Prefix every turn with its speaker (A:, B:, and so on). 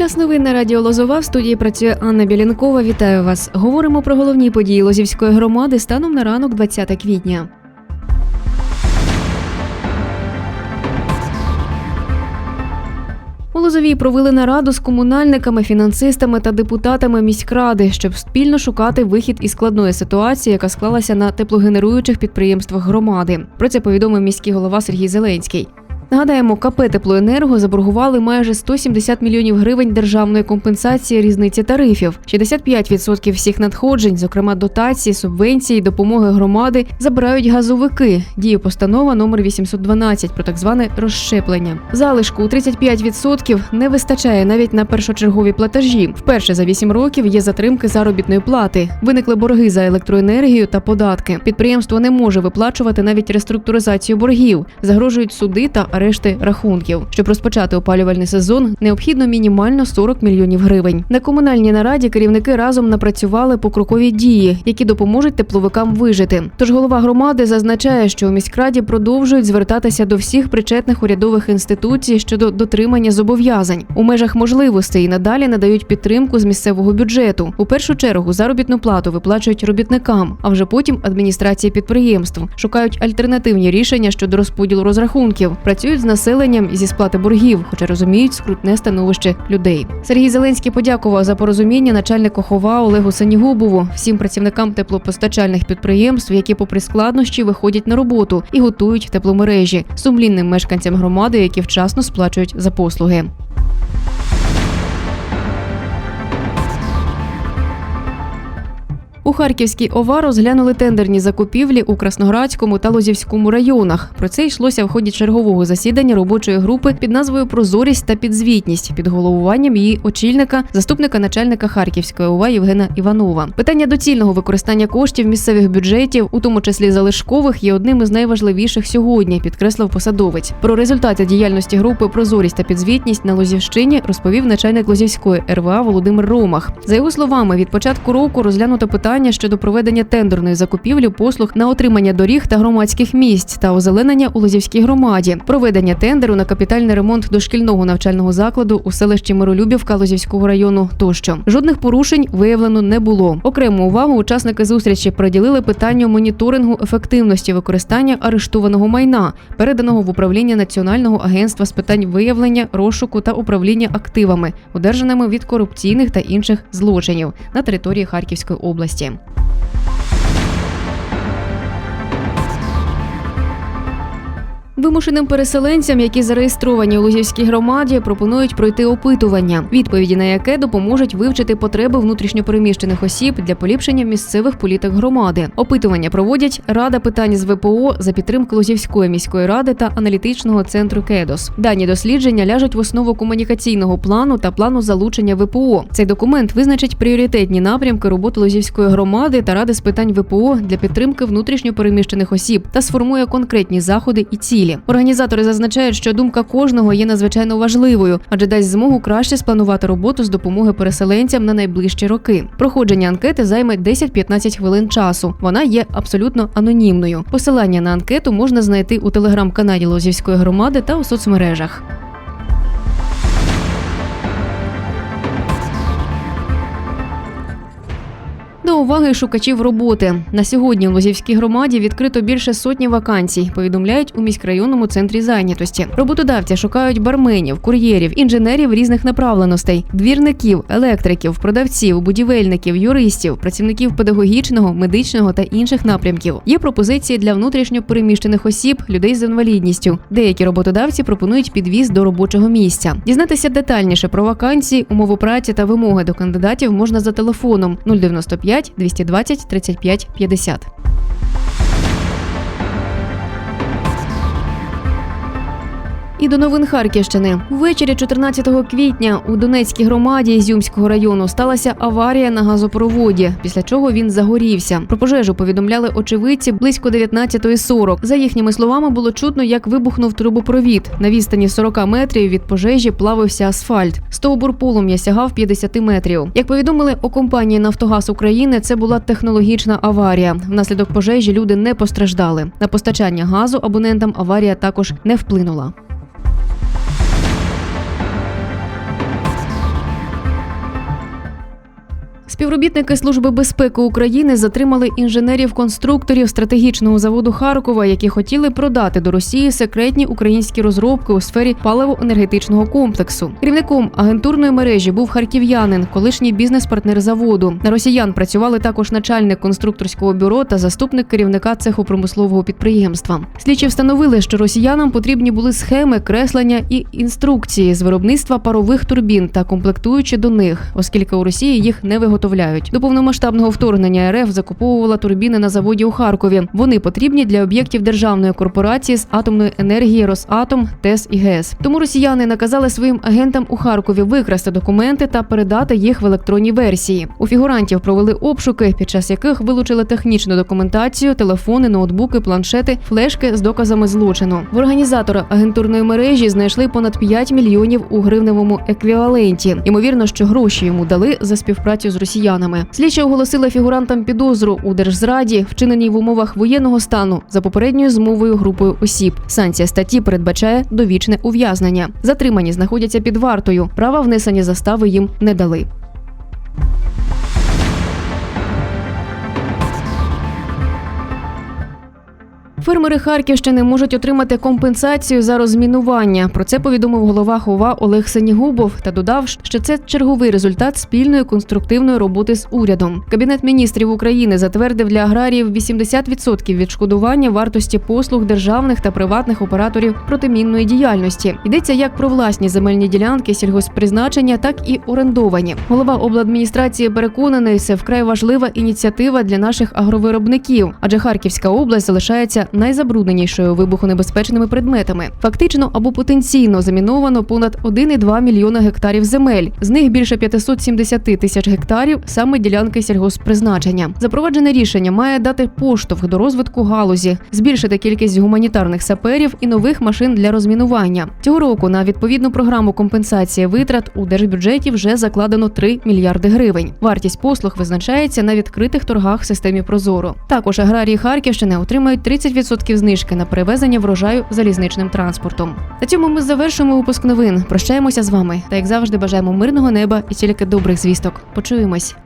A: Час новин на радіо Лозова в студії працює Анна Білянкова. Вітаю вас. Говоримо про головні події Лозівської громади станом на ранок 20 квітня. У Лозовій провели нараду з комунальниками, фінансистами та депутатами міськради, щоб спільно шукати вихід із складної ситуації, яка склалася на теплогенеруючих підприємствах громади. Про це повідомив міський голова Сергій Зеленський. Нагадаємо, КП «Теплоенерго» заборгували майже 170 мільйонів гривень державної компенсації різниці тарифів. 65% всіх надходжень, зокрема дотації, субвенції, допомоги громади, забирають газовики. Діє постанова номер 812 про так зване розщеплення. Залишку у 35% не вистачає навіть на першочергові платежі. Вперше за 8 років є затримки заробітної плати. Виникли борги за електроенергію та податки. Підприємство не може виплачувати навіть реструктуризацію боргів. Загрожують суди та арешти рахунків. Щоб розпочати опалювальний сезон, необхідно мінімально 40 мільйонів гривень. На комунальній нараді керівники разом напрацювали покрокові дії, які допоможуть тепловикам вижити. Тож голова громади зазначає, що у міськраді продовжують звертатися до всіх причетних урядових інституцій щодо дотримання зобов'язань у межах можливостей надалі надають підтримку з місцевого бюджету. У першу чергу заробітну плату виплачують робітникам, а вже потім адміністрації підприємств шукають альтернативні рішення щодо розподілу розрахунків. Працюють з населенням зі сплати боргів, хоча розуміють скрутне становище людей. Сергій Зеленський подякував за порозуміння начальнику хова Олегу Санігубову, всім працівникам теплопостачальних підприємств, які, попри складнощі, виходять на роботу і готують тепломережі, сумлінним мешканцям громади, які вчасно сплачують за послуги. У Харківській ОВА розглянули тендерні закупівлі у Красноградському та Лозівському районах. Про це йшлося в ході чергового засідання робочої групи під назвою Прозорість та підзвітність під головуванням її очільника, заступника начальника Харківської ОВА Євгена Іванова. Питання доцільного використання коштів місцевих бюджетів, у тому числі залишкових, є одним із найважливіших сьогодні, підкреслив посадовець. Про результати діяльності групи Прозорість та підзвітність на Лозівщині розповів начальник Лозівської РВА Володимир Ромах. За його словами, від початку року розглянуто питання щодо проведення тендерної закупівлі послуг на отримання доріг та громадських місць та озеленення у Лозівській громаді, проведення тендеру на капітальний ремонт дошкільного навчального закладу у селищі Миролюбівка Лозівського району. Тощо жодних порушень виявлено не було. Окрему увагу учасники зустрічі приділили питанню моніторингу ефективності використання арештованого майна, переданого в управління Національного агентства з питань виявлення, розшуку та управління активами, одержаними від корупційних та інших злочинів на території Харківської області області. Вимушеним переселенцям, які зареєстровані у Лузівській громаді, пропонують пройти опитування, відповіді на яке допоможуть вивчити потреби внутрішньопереміщених осіб для поліпшення місцевих політик громади. Опитування проводять Рада питань з ВПО за підтримки Лузівської міської ради та аналітичного центру КЕДОС. Дані дослідження ляжуть в основу комунікаційного плану та плану залучення ВПО. Цей документ визначить пріоритетні напрямки роботи Лозівської громади та ради з питань ВПО для підтримки внутрішньопереміщених осіб та сформує конкретні заходи і цілі. Організатори зазначають, що думка кожного є надзвичайно важливою, адже дасть змогу краще спланувати роботу з допомоги переселенцям на найближчі роки. Проходження анкети займе 10-15 хвилин часу. Вона є абсолютно анонімною. Посилання на анкету можна знайти у телеграм-каналі Лозівської громади та у соцмережах. Уваги шукачів роботи на сьогодні в Лозівській громаді відкрито більше сотні вакансій. Повідомляють у міськрайонному центрі зайнятості. Роботодавці шукають барменів, кур'єрів, інженерів різних направленостей, двірників, електриків, продавців, будівельників, юристів, працівників педагогічного, медичного та інших напрямків. Є пропозиції для внутрішньо переміщених осіб, людей з інвалідністю. Деякі роботодавці пропонують підвіз до робочого місця. Дізнатися детальніше про вакансії, умови праці та вимоги до кандидатів можна за телефоном 095 220 35 50. І до новин Харківщини ввечері 14 квітня у Донецькій громаді Ізюмського району сталася аварія на газопроводі, після чого він загорівся. Про пожежу повідомляли очевидці близько 19.40. За їхніми словами, було чутно, як вибухнув трубопровід. На відстані 40 метрів від пожежі плавився асфальт. Стовбур полум'я сягав 50 метрів. Як повідомили у компанії Нафтогаз України, це була технологічна аварія. Внаслідок пожежі люди не постраждали. На постачання газу абонентам аварія також не вплинула. Співробітники Служби безпеки України затримали інженерів-конструкторів стратегічного заводу Харкова, які хотіли продати до Росії секретні українські розробки у сфері паливо-енергетичного комплексу. Керівником агентурної мережі був харків'янин, колишній бізнес-партнер заводу. На росіян працювали також начальник конструкторського бюро та заступник керівника цеху промислового підприємства. Слідчі встановили, що росіянам потрібні були схеми, креслення і інструкції з виробництва парових турбін та комплектуючі до них, оскільки у Росії їх не виготовляють. До повномасштабного вторгнення РФ закуповувала турбіни на заводі у Харкові. Вони потрібні для об'єктів державної корпорації з атомної енергії Росатом, ТЕС і ГЕС. Тому росіяни наказали своїм агентам у Харкові викрасти документи та передати їх в електронній версії. У фігурантів провели обшуки, під час яких вилучили технічну документацію, телефони, ноутбуки, планшети, флешки з доказами злочину. В організатора агентурної мережі знайшли понад 5 мільйонів у гривневому еквіваленті. Ймовірно, що гроші йому дали за співпрацю з росіянами. Слідчі оголосили фігурантам підозру у держзраді, вчиненій в умовах воєнного стану за попередньою змовою групою осіб. Санкція статті передбачає довічне ув'язнення. Затримані знаходяться під вартою. Права внесення застави їм не дали. Фермери Харківщини можуть отримати компенсацію за розмінування. Про це повідомив голова ХОВА Олег Сенігубов та додав, що це черговий результат спільної конструктивної роботи з урядом. Кабінет міністрів України затвердив для аграріїв 80% відшкодування вартості послуг державних та приватних операторів протимінної діяльності. Йдеться як про власні земельні ділянки сільгоспризначення, так і орендовані. Голова обладміністрації переконаний, це вкрай важлива ініціатива для наших агровиробників, адже Харківська область залишається найзабрудненішою вибухонебезпечними предметами. Фактично або потенційно заміновано понад 1,2 мільйона гектарів земель. З них більше 570 тисяч гектарів саме ділянки сільгосппризначення. Запроваджене рішення має дати поштовх до розвитку галузі, збільшити кількість гуманітарних саперів і нових машин для розмінування. Цього року на відповідну програму компенсації витрат у держбюджеті вже закладено 3 мільярди гривень. Вартість послуг визначається на відкритих торгах системі Прозоро. Також аграрії Харківщини отримають 30% знижки на перевезення врожаю залізничним транспортом. На цьому ми завершуємо випуск новин. Прощаємося з вами та як завжди бажаємо мирного неба і тільки добрих звісток. Почуємось.